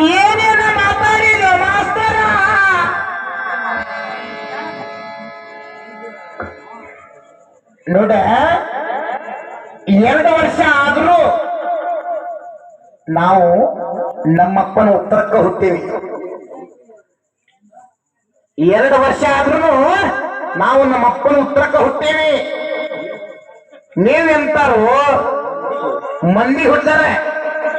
ಏನೇನ ಮಾತಾಡಿದ ಮಾಸ್ತರ? ನೋಡ, ಎರಡು ವರ್ಷ ಆದ್ರೂ ನಾವು ನಮ್ಮಪ್ಪನ ಉತ್ತರಕ್ಕೆ ಹುಟ್ಟೀವಿ. ಎರಡು ವರ್ಷ ಆದ್ರೂ ನಾವು ನಮ್ಮಪ್ಪನ ಉತ್ತರಕ್ಕೆ ಹುಟ್ಟೀವಿ. ನೀವೆಂತಾರು ಮಂದಿ ಹುಟ್ಟಾರೆ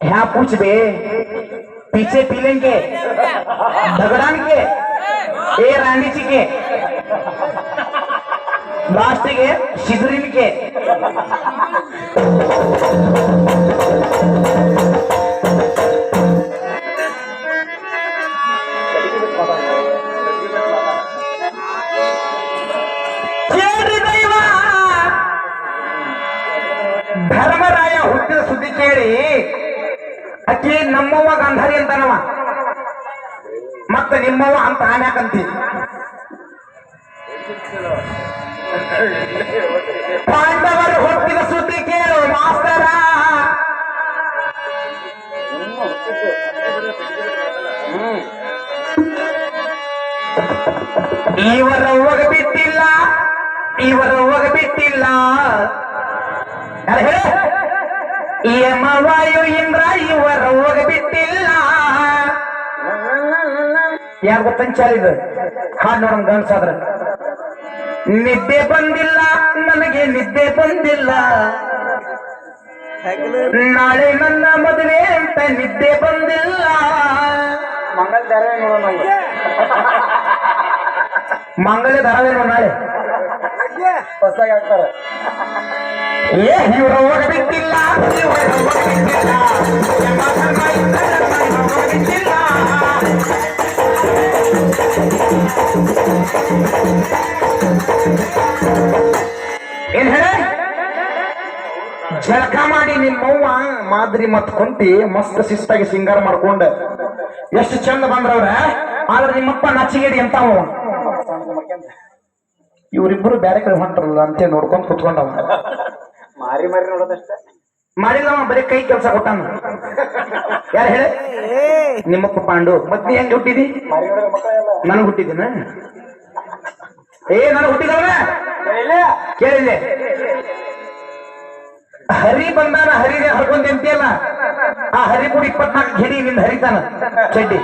यहाँ पूछ बे, पीछे पीलें के झगड़ान के, ए रानी जी के, लास्ट के शिजरिन के। ಅಕ್ಕಿ ನಮ್ಮವ್ವ ಗಾಂಧಾರಿ ಅಂತಾನವ. ಮತ್ತ ನಿಮ್ಮವ್ವ ಅಂತ ಆನ್ಯಾಕಂತಿ ಪಾಂಡವರು ಹೊತ್ತಿನ ಸುದ್ದಿ ಕೇಳು, ಮಾಸ್ತರ. ಇವರ ಹೋಗ ಬಿಟ್ಟಿಲ್ಲ ಇವರ ಹೋಗ ಬಿಟ್ಟಿಲ್ಲ. ಹೇಳ? ಯಮವಾಯು ಇಂದ್ರ ಇವರ ಹೋಗ ಬಿಟ್ಟಿಲ್ಲ ಯಾರು ಗೊತ್ತಂಚಾಲಿದು ಹಾಡು ನೋಡಮ್ ಗಂಡ್ಸಾದ್ರ ನಿದ್ದೆ ಬಂದಿಲ್ಲ ನನಗೆ ನಿದ್ದೆ ಬಂದಿಲ್ಲ. ನಾಳೆ ನನ್ನ ಮದುವೆ ಅಂತ ನಿದ್ದೆ ಬಂದಿಲ್ಲ. ಮಂಗಳ ನೋಡೋಣ ಮಂಗಳ ಧಾರಾವೇನು ನಾಳೆ? ಹೊಸ ಹಾಕ್ತಾರ. ಏ ಇವರು ಜಳಕ ಮಾಡಿ ನಿಮ್ಮವ್ವ ಮಾದರಿ ಮತ್ ಕುಂತಿ ಮಸ್ತ್ ಶಿಸ್ತಾಗಿ ಸಿಂಗಾರ ಮಾಡ್ಕೊಂಡ ಎಷ್ಟು ಚಂದ ಬಂದ್ರವ್ರ ಆದ್ರೆ ನಿಮ್ಮಪ್ಪ ನಚ್ಚಿಗೇಡಿ ಅಂತ ಇವರಿಬ್ಬರು ಬೇರೆ ಕಡೆ ಹೊಂಟ್ರಲ್ಲ ಅಂತ ನೋಡ್ಕೊಂಡ್ ಕುತ್ಕೊಂಡವ ಮಾರಿ ಮಾರಿ ನೋಡೋದಷ್ಟೇ? ಮಾಡಿಲ್ಲವ ಬರೀ ಕೈ ಕೆಲಸ ಕೊಟ್ಟಾನ. ಯಾರು ಹೇಳ? ನಿಮ್ಮಪ್ಪ ಪಾಂಡು. ಮತ್ ನೀ ಹೆಂಗ್ ಹುಟ್ಟಿದಿ? ಮಾರಿ ಮಕ್ಕಳೆಲ್ಲ ನನಗ್ ಹುಟ್ಟಿದಿನ? ಏ ನನಗ್ ಹುಟ್ಟಿದವನ ಕೇಳಿದೆ ಹರಿ ಬಂದಾನ ಹರಿದೆ ಹರ್ಕೊಂಡ್ ಅಂತೀಯಲ್ಲ ಆ ಹರಿ ಕೂಡ ಇಪ್ಪತ್ನಾಲ್ಕು ಘಡಿ ನಿಂದ ಹರಿತಾನ ಚಡ್ಡಿ.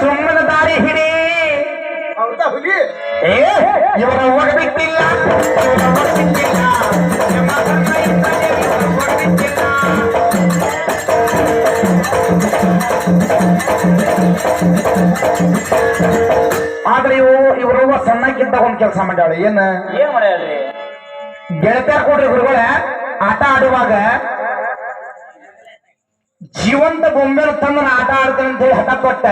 ಸುಮ್ಮನ ದಾರಿ ಹಿಡಿ. ಹೌದಾ ಹುಲಿ? ಏ ಇವರ ಹೋಗಬಿಟ್ಟಿಲ್ಲ ಆದ್ರೆ ಇವು ಇವ್ರವ್ವ ಸಣ್ಣಕ್ಕಿಂತ ಒಂದ್ ಕೆಲಸ ಮಾಡ್ಯಾಳ. ಏನ್? ಏನ್ ಮಾಡ್ಯಾಳ್ರಿ? ಗೆಳತ್ಯಾರ ಕೊಡ್ರಿ ಗುರುಗಳ ಆಟ ಆಡುವಾಗ ಜೀವಂತ ಬೊಂಬೆನ ತಂದನ ಆಟ ಆಡ್ತೇನೆ ಅಂತ ಹೇಳಿ ಹಠ ಕೊಟ್ಟ.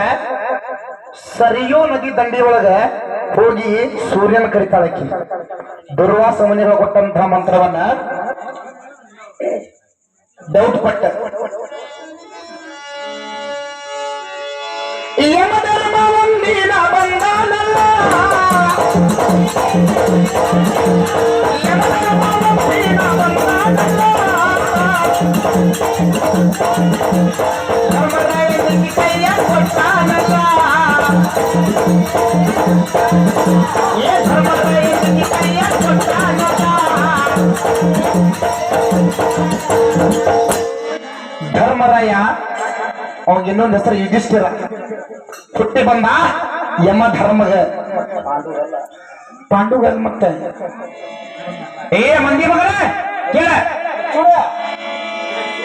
ಸರಿಯೋ ನದಿ ದಂಡಿ ಒಳಗ ಹೋಗಿ ಸೂರ್ಯನ ಕರಿತಾಳಕ್ಕಿ ದುರ್ವಾಸ ಮನಿರ ಕೊಟ್ಟಂತಹ ಮಂತ್ರವನ್ನ ಡೌಟ್ ಪಟ್ಟ. ಬಂದಾನಲ್ಲ. ಧರ್ಮರಾಯ ಅವನಿಗೆ ಇನ್ನೊಂದು ಹೆಸರು ಯುಧಿಷ್ಠಿರ ಹುಟ್ಟಿ ಬಂದ ಯಮ ಧರ್ಮಗ ಪಾಂಡುಗಲ್ ಮತ್ತೆ ಏ ಮಂದಿ ಮಗನ ಕೇಳ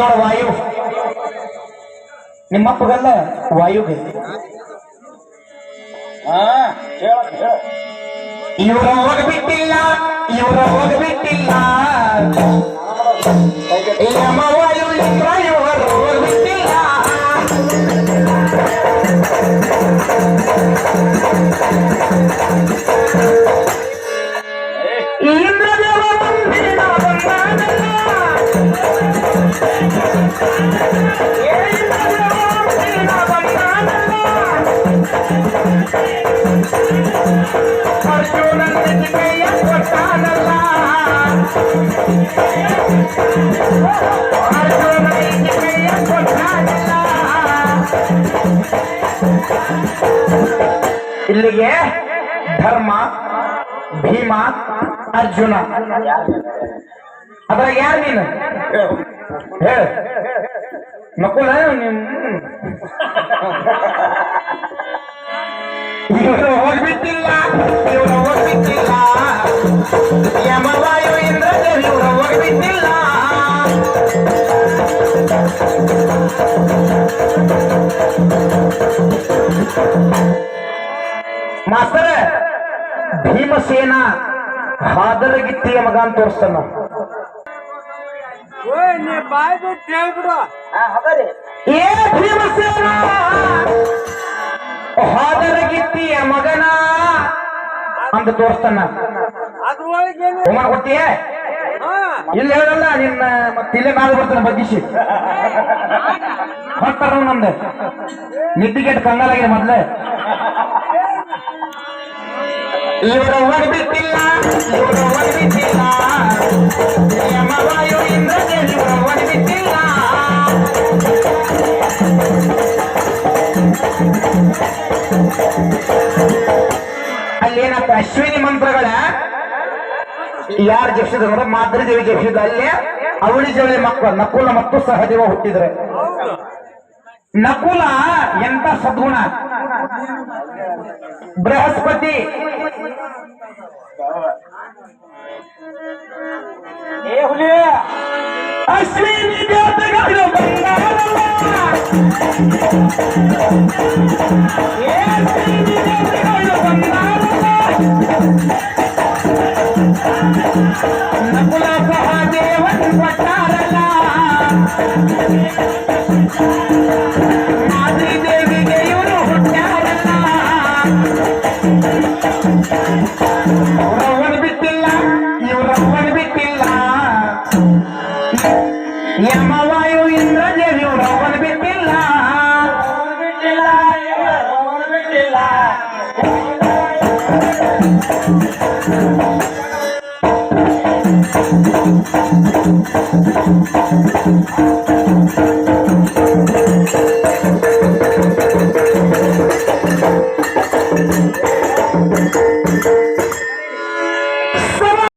ನೋಡ ವಾಯು? ನಿಮ್ಮಪ್ಪಗಲ್ಲ ವಾಯುಗೆ. ಇವರು ಹೋಗ್ಬಿಟ್ಟಿಲ್ಲ ಇವರು ಹೋಗ್ಬಿಟ್ಟಿಲ್ಲ. ಹೋಗಬಿಟ್ಟಿಲ್ಲ ಇವರ ಹೋಗಬಿಟ್ಟಿಲ್ಲ ಯಮ ಇಲ್ಲಿಗೆ ಧರ್ಮ ಭೀಮ ಅರ್ಜುನ ಅದ್ರಾಗ ಯಾರು ನೀನು ಹೇಳ ನಕುಲ ನಿಮ್ ಇವರು ಹೋಗ್ಬಿಟ್ಟಿಲ್ಲ ಇವರು ಹೋಗ್ಬಿಟ್ಟಿಲ್ಲ. ಯಮವಾಯು ಇಂದ್ರದೇವ್ ಇವರು ಹೋಗ್ಬಿಟ್ಟಿಲ್ಲ. ಮಾಸ್ತರ ಭೀಮಸೇನ ಹಾದರಗಿತ್ತಿಯ ಮಗ ಅಂತ ತೋರಿಸ್ತಾನ ಏ ಭೀಮಸೇನ! ಹಾದರಗಿತ್ತಿಯ ಮಗನ. ಅಂತ ತೋರಿಸ್ತಾನ ಅದ್ರೊಳಗೆ ಹೋಮ ಕೊಟ್ಟಿಯೇ ಇಲ್ಲಿ ಹೇಳಲ್ಲ, ನಿನ್ನ ಮತ್ತೆ ಇಲ್ಲೇ ಮ್ಯಾಲ ಬರ್ತಾನೆ ಬಗ್ಗಿಸಿ. ಹೊತ್ತಾರ ನಮ್ದು. ನಿದ್ದಿಗೆಟ್ ಕಂಗಾಲಾಗಿದೆ ಮೊದ್ಲೇ. ಇವರ ಹೊಡೆದಿಲ್ಲ ಇವರ ಒಡಬಿಟ್ಟಿಲ್ಲ ಯಮವಾಯು ಇಂದ್ರದೇವ್ ಅಶ್ವಿನಿ ಮಂತ್ರಗಳ. ಯಾರು ಜಪಿಸಿದ್ರು ಅಂದ್ರೆ ಮಾದ್ರಿ ದೇವಿ ಜಪಿಸಿದ ಅಲ್ಲೇ ಅವಳಿ ಜವಳಿ ಮಕ್ಕಳು ನಕುಲ ಮತ್ತು ಸಹದೇವ ಹುಟ್ಟಿದ್ರೆ. ನಕುಲ ಎಂತ ಸದ್ಗುಣ? ಬೃಹಸ್ಪತಿ. ಅಶ್ವಿನಿ ದೇವತೆಗಳು ಯಮವಾಯು ಇಂದ್ರದೇವಿ ಇವರವ್ವನ ಬಿಟ್ಟಿಲ್ಲ ಬಿಟ್ಟಿಲ್ಲ ಅವನು ಬಿಟ್ಟಿಲ್ಲ ¡Vamos!